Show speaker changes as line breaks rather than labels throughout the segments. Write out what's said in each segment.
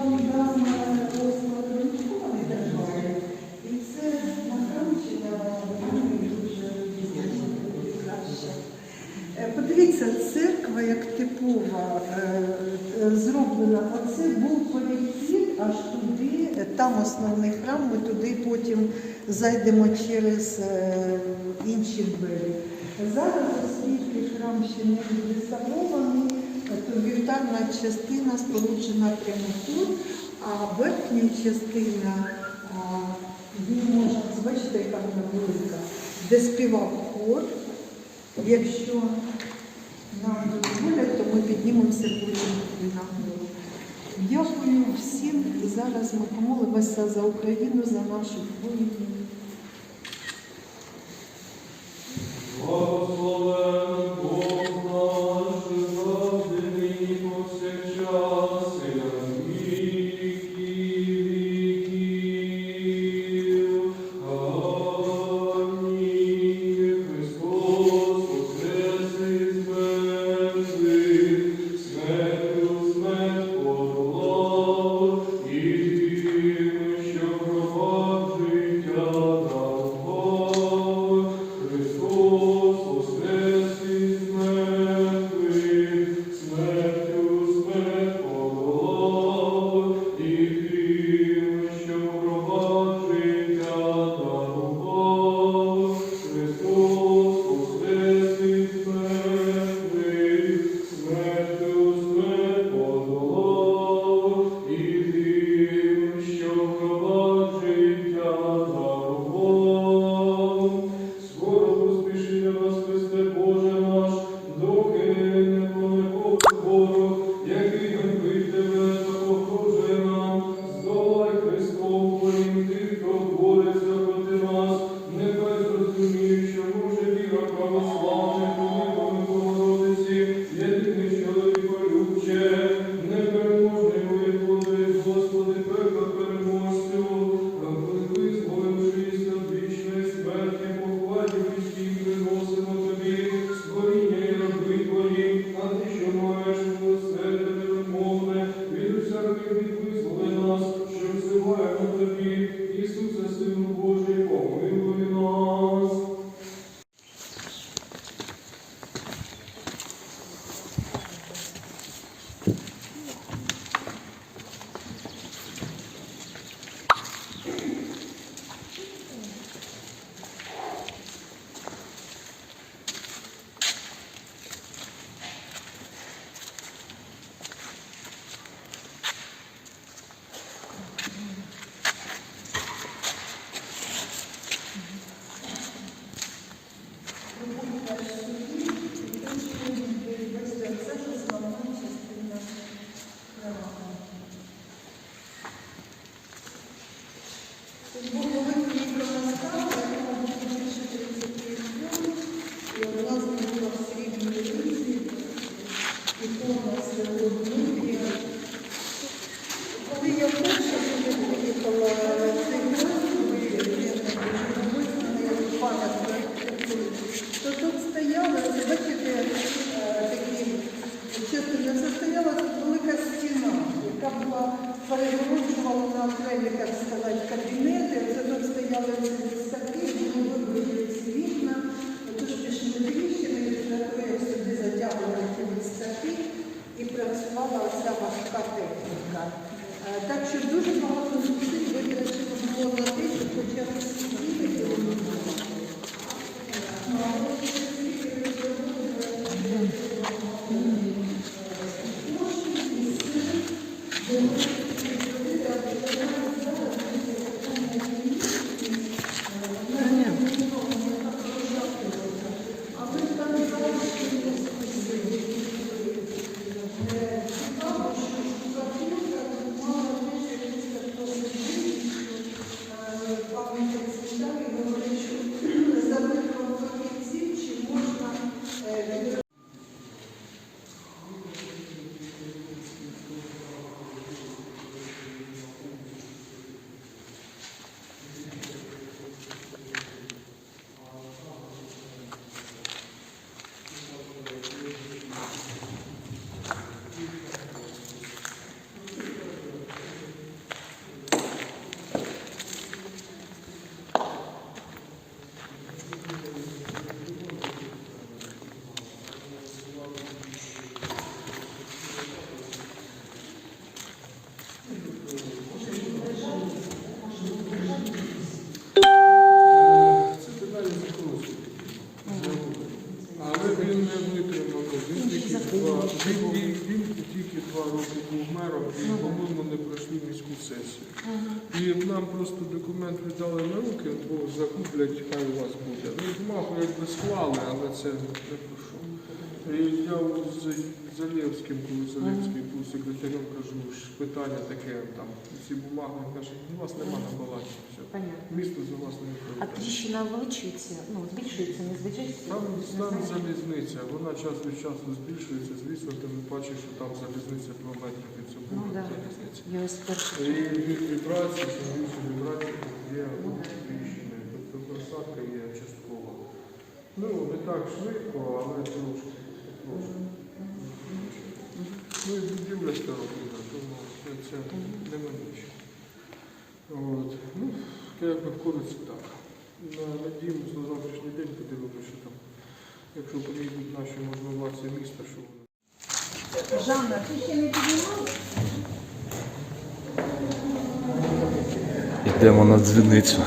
Е, подивіться, церква як типова е, е, зроблена, Оце був перехід аж туди, там основний храм, ми туди потім зайдемо через інші двері. Зараз оскільки храм ще не відреставрований, нижня частина сполучена прямокут, а верхня частина, її ну, можна бачите, яка вона велика, де співав хор. Якщо нам дозволять, то ми піднімемося потім на гору. Дякую всім і зараз ми помолимося за Україну, за нашу воїнів.
Так що дуже багато. Це питання закону Але
він не витримав. Він тільки два, він, він, він тільки два роки був мером і, по-моєму, не пройшли міську сесію. І нам просто документ віддали на руки, бо закуплять, хай у вас буде. Ну, бумагу якби склали, але це не пройшло. І я Залєвським, коли Залєвський був секретарем, кажу, ж питання таке, там, ці бумаги, він каже, у вас нема на балансі. Все.
Понятно.
Місто за вас не
А
відповідає.
тріщина увеличується, ну, збільшується, не збільшується?
Там,
Не
там залізниця, вона час від часу збільшується, звісно, ти не бачиш, що там залізниця кілометрів від
Ну,
собою
да.
залізниця.
ЄС перший.
І від вібрації, чим більше вібрацій, тим є тріщини. Тобто просадка є часткова. Ну, не так швидко, але трошки. трошки. Ну і будівля старовина, тому це, це не менше. От. Ну, якби вкоротше так. На- Надіємось на завтрашній день, подивимося, що там. Якщо приїдуть наші можновладці міста, що вони.
Жанна, ти ще не піднімала?
Йдемо на дзвіницю.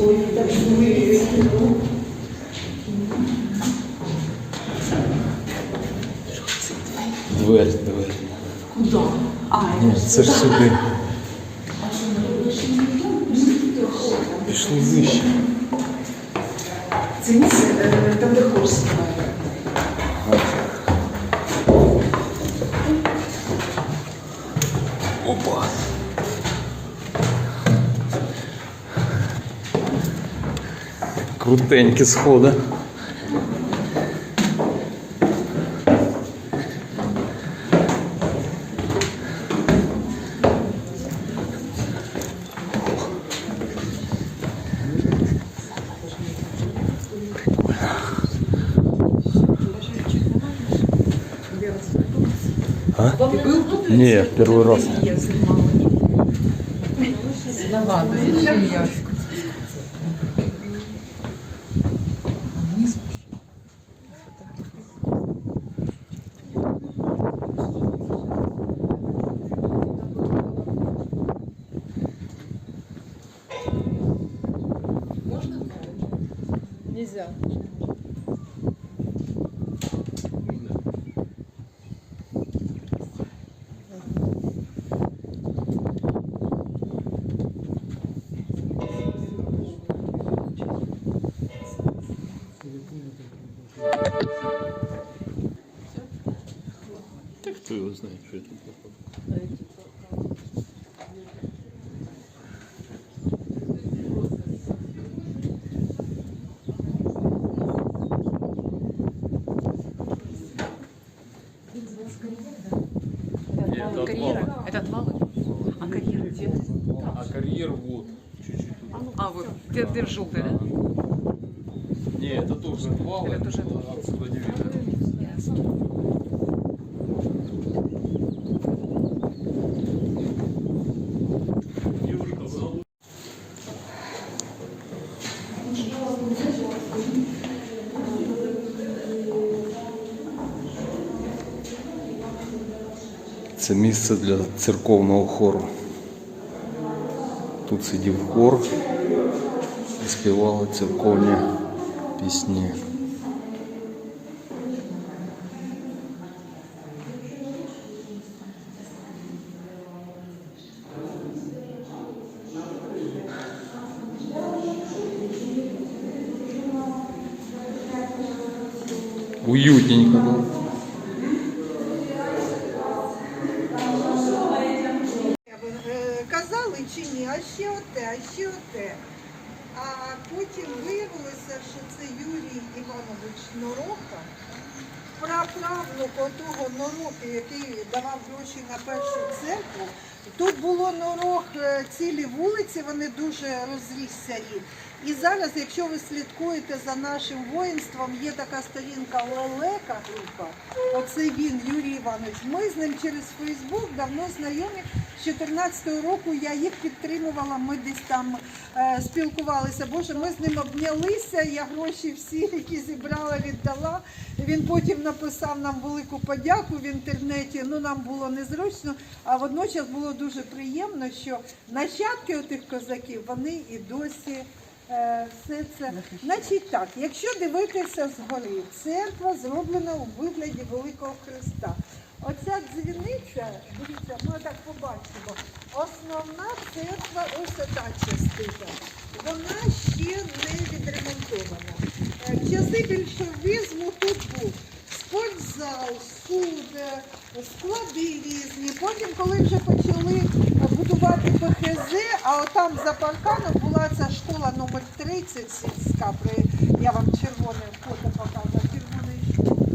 Ой, так змирює.
Дверь, дверь.
Куди? А,
Ні, це ж сюди.
а що ми вийшли не там?
Пішли вище.
Це місце, е, там де хор співає.
Опа. Крутенькі сходи. А? Нет, первый раз.
Я снимала.
Слова, я Так хто його знає, що тут знаходиться.
Отвалы карьера? Это отвалы? А карьера где?
А карьер вот, чуть-чуть.
А, вот, где дыр желтый, да?
Не, это тоже отвал.
Это тоже отвал.
Отсюда не видно.
Це місце для церковного хору. Тут сидів хор і співали церковні пісні. Уютненько було.
Е, Казали чи ні, а ще оте, а ще оте. А потім виявилося, що це Юрій Іванович Нороха, праправнук отого Норохи, який давав гроші на першу церкву. Тут було Норох е, цілі вулиці, вони дуже розрісся рід. І зараз, якщо ви слідкуєте за нашим воїнством, є така сторінка Лелека група. Оце він, Юрій Іванович. Ми з ним через Фейсбук давно знайомі. З 14 року я їх підтримувала. Ми десь там е, спілкувалися. Боже, ми з ним обнялися. Я гроші всі, які зібрала, віддала. Він потім написав нам велику подяку в інтернеті. Ну нам було незручно, а водночас було дуже приємно, що нащадки отих козаків вони і досі. Е, Все це, значить так, якщо дивитися згори, церква зроблена у вигляді Великого Христа. Оця дзвіниця, дивіться, ми так побачимо. Основна церква, ось та частина. Вона ще не відремонтована. Е, В часи більшовизму тут був спортзал, суд, е, склади різні. Потім, коли вже почали будувати ПХЗ, а отам за парканом була ця школа номер 30 сільська, я вам червоне фото показую, червоної школи.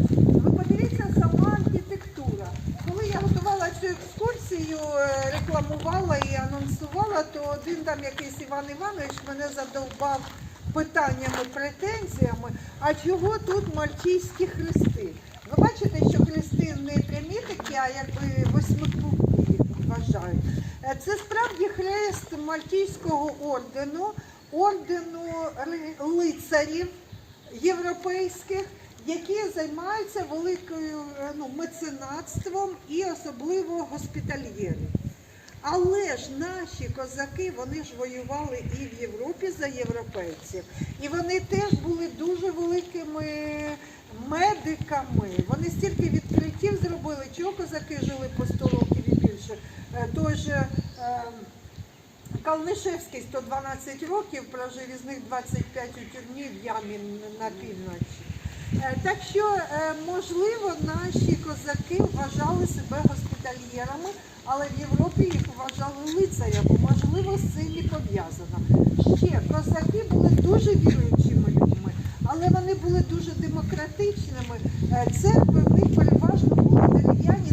Ви подивіться сама архітектура. Коли я готувала цю екскурсію, е, рекламувала і анонсувала, то один там якийсь Іван Іванович мене задовбав питаннями, претензіями. А чого тут мальтійські хрести? Ви бачите, що хрести не прямі такі, а якби восьмикутні вважають. Е, Це справді хрест Мальтійського ордену, ордену лицарів європейських, які займаються великою е, ну, меценатством і особливо госпітальєрів. Але ж наші козаки, вони ж воювали і в Європі за європейців, і вони теж були дуже великими медиками. Вони стільки відкриттів зробили, чого козаки жили по 100 років і більше. Е, Той же е, Калнишевський 112 років прожив із них 25 у тюрмі в ямі на півночі. Е, Так що, е, можливо, наші козаки вважали себе госпітальєрами, але в Європі їх вважали лицарями. Можливо, з цим і пов'язано. Ще козаки були дуже віруючими людьми, але вони були дуже демократичними. Церкви в них переважно були дерев'яні,